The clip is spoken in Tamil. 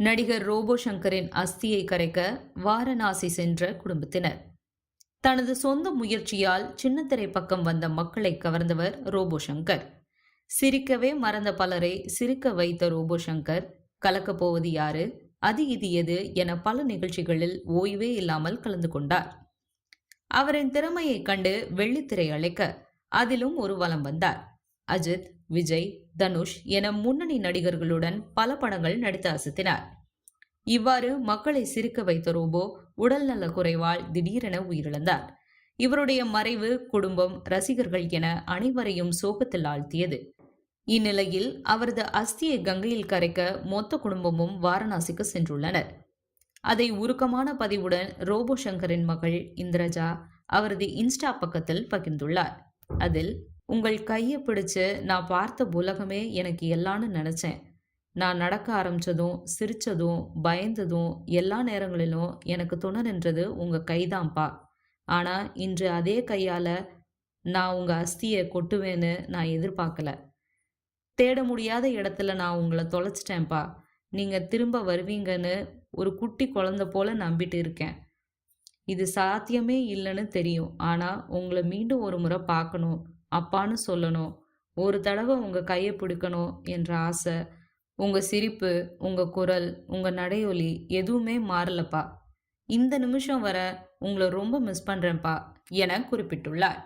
நடிகர் ரோபோ சங்கரின் அஸ்தியை கரைக்க வாரணாசி சென்ற குடும்பத்தினர். தனது சொந்த முயற்சியால் சின்னத்திரை பக்கம் வந்த மக்களை கவர்ந்தவர் ரோபோ சங்கர் சிரிக்கவே மறந்த பலரை சிரிக்க வைத்த ரோபோ சங்கர் கலக்கப் போவது யாரு? அது இது எது? என பல நிகழ்ச்சிகளில் ஓய்வே இல்லாமல் கலந்து கொண்டார். அவரின் திறமையைக் கண்டு வெள்ளித்திரை அழைக்க அதிலும் ஒரு வலம் வந்தார். அஜித் விஜய் தனுஷ் என முன்னணி நடிகர்களுடன் பல படங்கள் நடித்து அசத்தினார். இவ்வாறு மக்களை சிரிக்க வைத்த ரோபோ உடல்நல குறைவால் திடீரென உயிரிழந்தார். இவருடைய மறைவு குடும்பம் ரசிகர்கள் என அனைவரையும் சோகத்தில் ஆழ்த்தியது. இந்நிலையில் அவரது அஸ்தியை கங்கையில் கரைக்க மொத்த குடும்பமும் வாரணாசிக்கு சென்றுள்ளனர். அதை உருக்கமான பதிவுடன் ரோபோ சங்கரின் மகள் இந்திரஜா அவரது இன்ஸ்டா பக்கத்தில் பகிர்ந்துள்ளார். அதில் உங்கள் கையை பிடிச்சு நான் பார்த்த உலகமே எனக்கு எல்லான்னு நினச்சேன். நான் நடக்க ஆரம்பிச்சதும் சிரிச்சதும் பயந்ததும் எல்லா நேரங்களிலும் எனக்கு துணை நின்றது உங்கள் கைதான்ப்பா ஆனால் இன்று அதே கையால் நான் உங்கள் அஸ்தியை கொட்டுவேன்னு நான் எதிர்பார்க்கல. தேட முடியாத இடத்துல நான் உங்களை தொலைச்சிட்டேன்ப்பா நீங்கள் திரும்ப வருவீங்கன்னு ஒரு குட்டி குழந்த போல நம்பிட்டு இருக்கேன். இது சாத்தியமே இல்லைன்னு தெரியும். ஆனால் உங்களை மீண்டும் ஒரு முறை பார்க்கணும். அப்பான்னு சொல்லணும். ஒரு தடவை உங்கள் கையை பிடிக்கணும் என்ற ஆசை உங்கள் சிரிப்பு உங்கள் குரல் உங்கள் நடையொலி எதுவுமே மாறலப்பா. இந்த நிமிஷம் வர உங்களை ரொம்ப மிஸ் பண்ணுறேன்ப்பா என குறிப்பிட்டுள்ளார்.